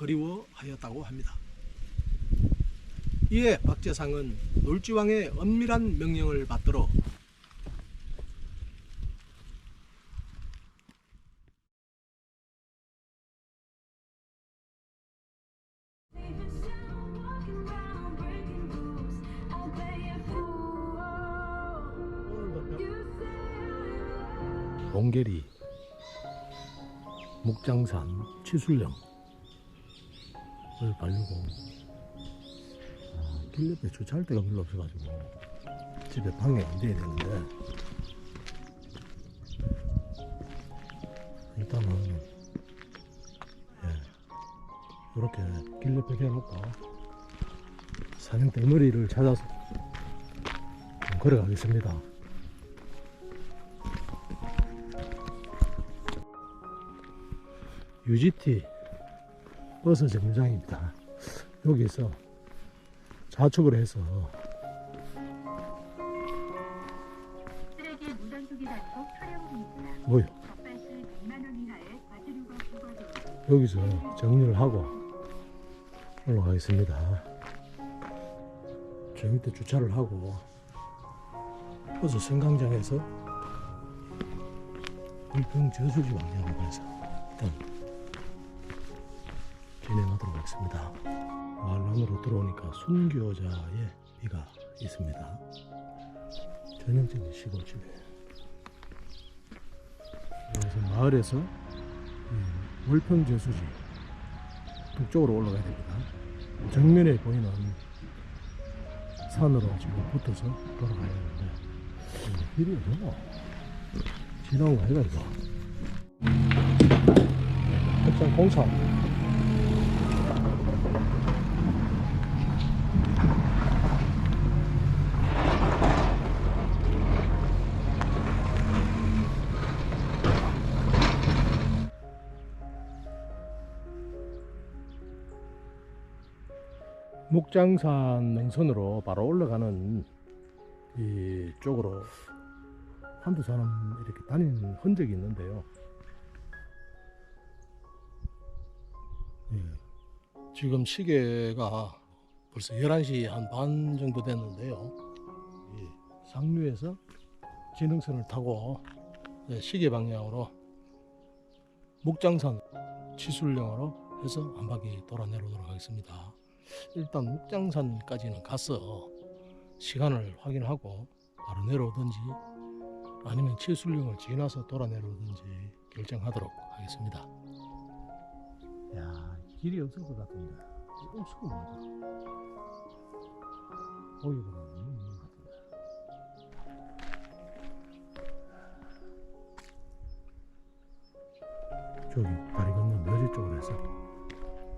그리워하였다고 합니다. 이에 박재상은 놀지왕의 엄밀한 명령을 받들어 롱게리, 목장산, 치술령 을 바르고. 아, 길 옆에 주차할 데가 별로 없어가지고. 집에 방해 안 돼야 되는데. 일단은 예, 이렇게 길 옆에 대놓고 사냥 떼머리를 찾아서 좀 걸어가겠습니다. UGT 버스 정류장입니다. 여기서 좌측으로 해서. 뭐요? 적발시 100만 원 이하의 과태료가 부과됩니다. 여기서 정리를 하고 올라가겠습니다. 저 밑에 주차를 하고 버스 승강장에서 불평 저수지 방향으로 가서 일단 진행하도록 하겠습니다. 마을 안으로 들어오니까 순교자의 비가 있습니다. 전형적인 시골집에 그래서 마을에서 이 월평 저수지 북쪽으로 올라가야 됩니다. 정면에 보이는 산으로 지금 붙어서 돌아가야 되는데 이 길이 어디고 지나온 거 아이가 이거 백장 공사 목장산 능선으로 바로 올라가는 이 쪽으로 한두 사람 이렇게 다니는 흔적이 있는데요. 예. 지금 시계가 벌써 11시 한 반 정도 됐는데요. 이 상류에서 진흥선을 타고 예, 시계 방향으로 목장산 치술령으로 해서 한 바퀴 돌아 내려오도록 하겠습니다. 일단 목장산까지는 가서 시간을 확인하고 바로 내려오든지 아니면 치술령을 지나서 돌아 내려오든지 결정하도록 하겠습니다. 야 길이 없을 것 같은데 같아. 거기보다 너무 있는 것 같은데. 저기 다리 건너 묘지 쪽으로 해서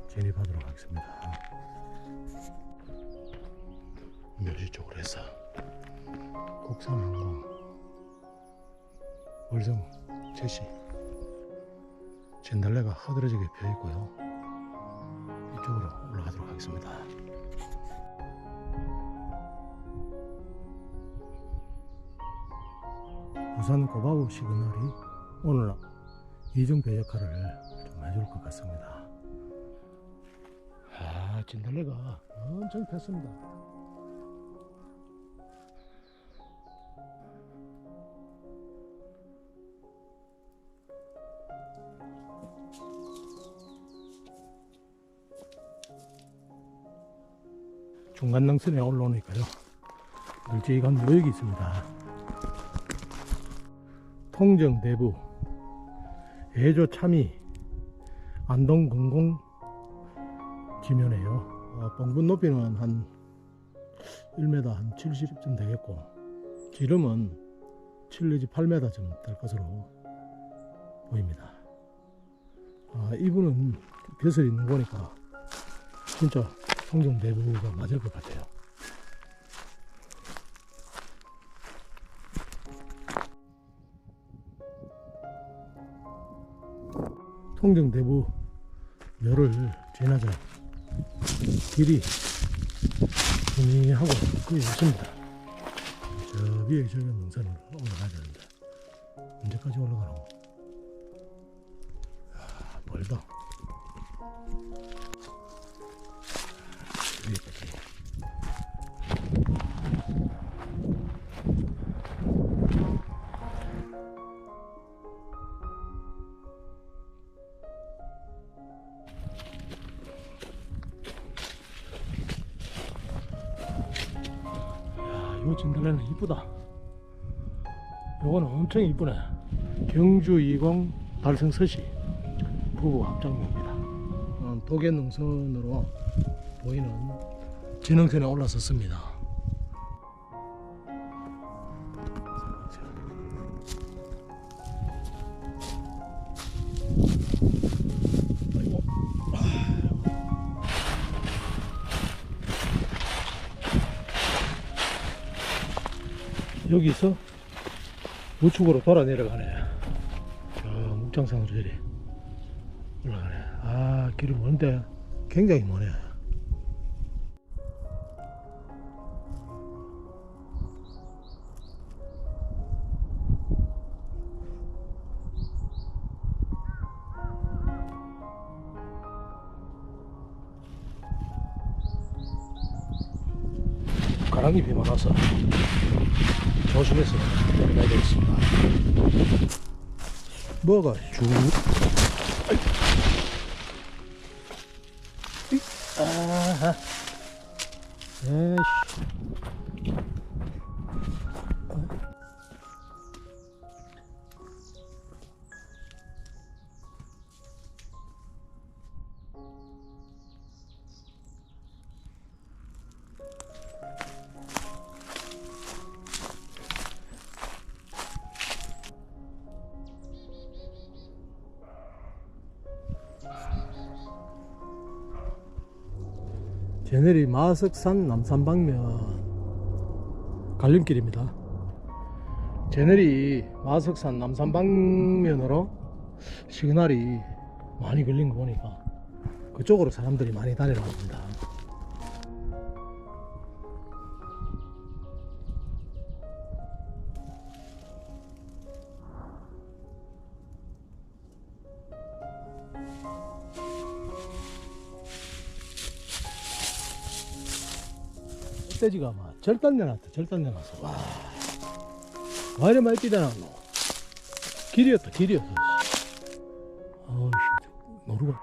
진입하도록 하겠습니다. 묘지 쪽으로 해서 국산항공 월성 제시 진달래가 허드러지게 펴 있고요. 이쪽으로 올라가도록 하겠습니다. 부산 고바우 시그널이 오늘 이정배 역할을 좀 해줄 것 같습니다. 아, 진달래가 엄청 폈습니다. 중간 능선에 올라오니까요. 일제이간 묘역이 있습니다. 통정 대부 예조 참이 안동 공공 지면에요. 어, 뻥분 높이는 한 1m 한 70쯤 되겠고 지름은 7 내지 8m쯤 될 것으로 보입니다. 아, 이분은 벼슬 있는 거니까 진짜 통정 대부가 맞을 것 같아요. 통정 대부 묘를 지나자 길이 흥미하고 거의 있습니다. 저 위에 저기 능선을 올라가야 되는데 언제까지 올라가나? 아, 멀다. 열심히 했거든요. 진달래는 이쁘다 요거는 엄청 이쁘네 경주 이광 달성 서시 부부 합작용입니다 어, 도계 능선으로 보이는 진흥선에 올라섰습니다. 여기서 우측으로 돌아 내려가네. 저 묵장산으로 저리 올라가네. 아, 길이 먼데 굉장히 머네. 비 많아서 조심해서 내려가야 되겠습니다. 뭐가. 이. 아하. 제네리 마석산 남산방면 갈림길입니다. 제네리 마석산 남산방면으로 시그널이 많이 걸린 거 보니까 그쪽으로 사람들이 많이 다니는 겁니다. 멧돼지가 막 절단 내놨다 절단 내놨어. 와. 와이래 맑게 내놨노 길이었다 길이었어. 어우씨 노루가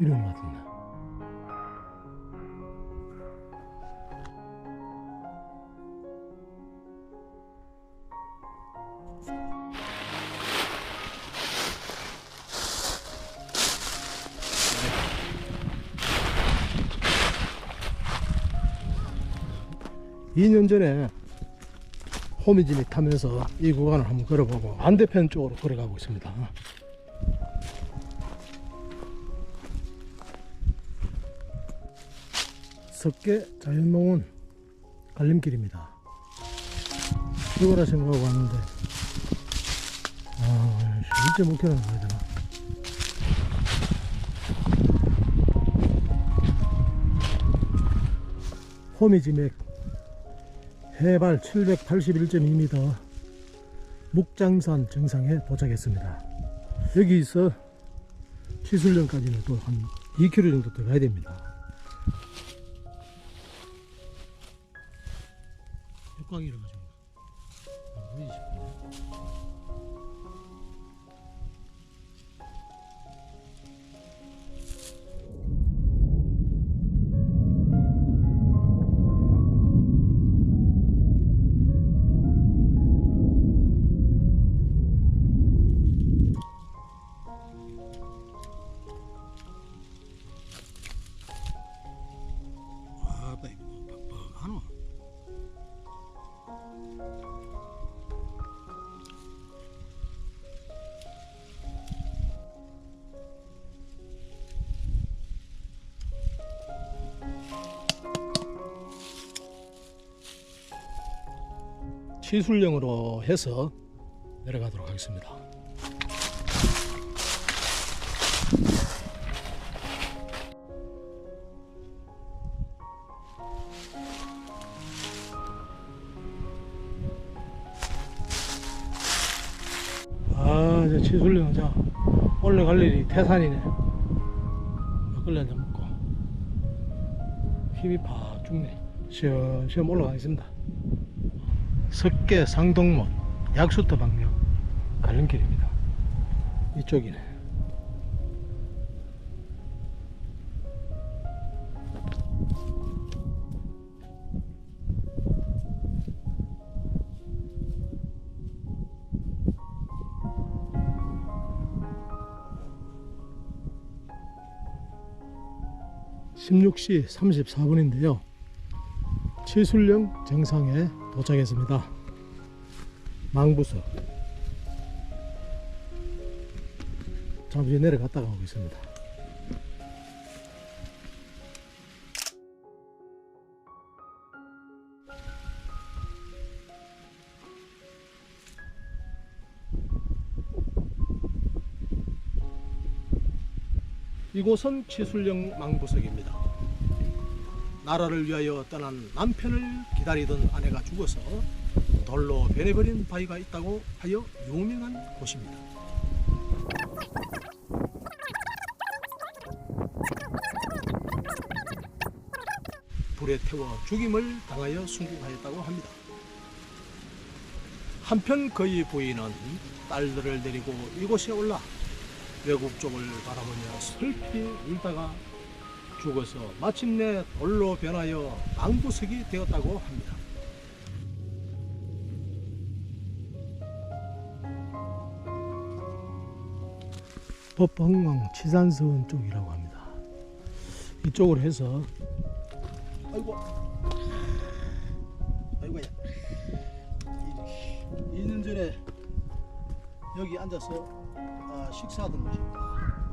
이런 맛 듣나 2년 전에 호미진이 타면서 이 구간을 한번 걸어보고 반대편 쪽으로 걸어가고 있습니다. 석계 자연농원 갈림길입니다. 죽어라 생각하고 왔는데 아, 진짜 못 견뎌는 거야 되나 호미지맥 해발 781.2m 묵장산 정상에 도착했습니다. 여기서 치술령까지는 또 한 2km 정도 더 가야 됩니다. 역광이라 치술령으로 해서 내려가도록 하겠습니다. 아, 이제 치술령 자 올라갈 일이 태산이네. 막걸리 한잔 먹고 힘이 팍 죽네. 시험 시험 올라가겠습니다. 석계 상동문 약수터 방면 가는 길입니다 이쪽이네 십육 시 34분인데요. 치술령 정상에 도착했습니다. 망부서 잠시 내려갔다가 오겠습니다. 이곳은 치술령 망부석입니다. 나라를 위하여 떠난 남편을 기다리던 아내가 죽어서 돌로 변해버린 바위가 있다고 하여 유명한 곳입니다. 불에 태워 죽임을 당하여 순국하였다고 합니다. 한편 그의 부인은 딸들을 데리고 이곳에 올라 외국 쪽을 바라보며 슬피 울다가 죽어서 마침내 돌로 변하여 망부석이 되었다고 합니다. 법방왕 치산서원 쪽이라고 합니다. 이쪽으로 해서 아이고 아이고야 2년 전에 여기 앉아서 아, 식사하던 곳입니다.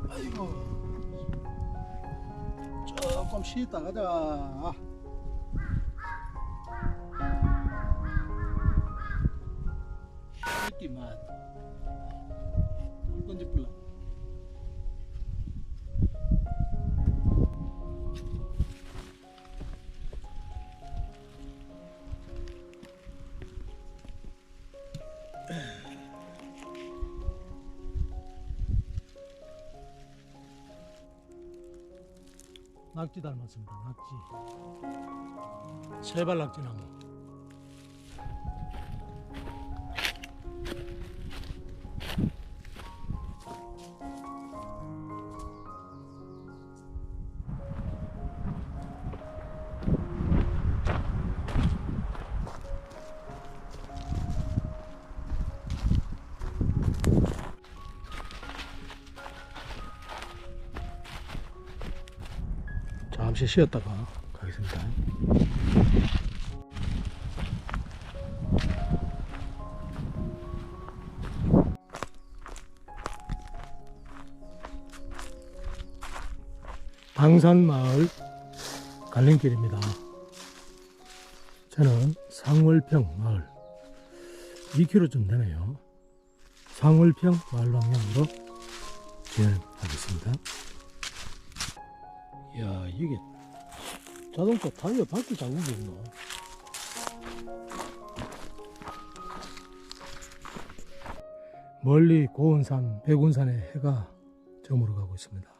아이고 조금 쉬었다 가자. 새끼만 낙지 닮았습니다. 낙지. 세발 낙지나무. 잠시 쉬었다가 가겠습니다. 방산마을 갈림길입니다. 저는 상월평 마을 2km쯤 되네요. 상월평 마을 방향으로 진행하겠습니다. 야 이게 자동차 타이어 바퀴 자국이 있나? 멀리 고운산 백운산의 해가 저물어 가고 있습니다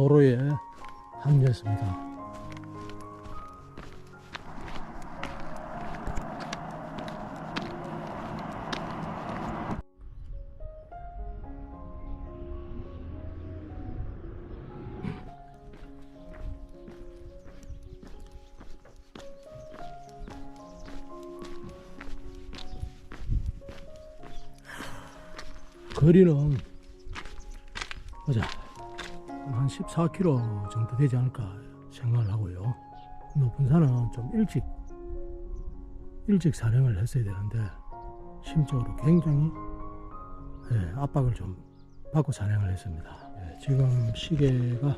도로에 합류했습니다. 거리는 14km 정도 되지 않을까 생각을 하고요. 높은 산은 좀 일찍 일찍 산행을 했어야 되는데 심적으로 굉장히 예, 압박을 좀 받고 산행을 했습니다. 예, 지금 시계가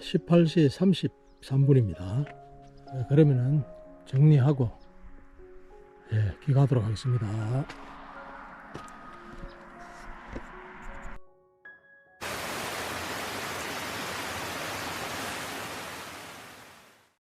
18시 33분입니다. 예, 그러면은 정리하고 예, 귀가하도록 하겠습니다.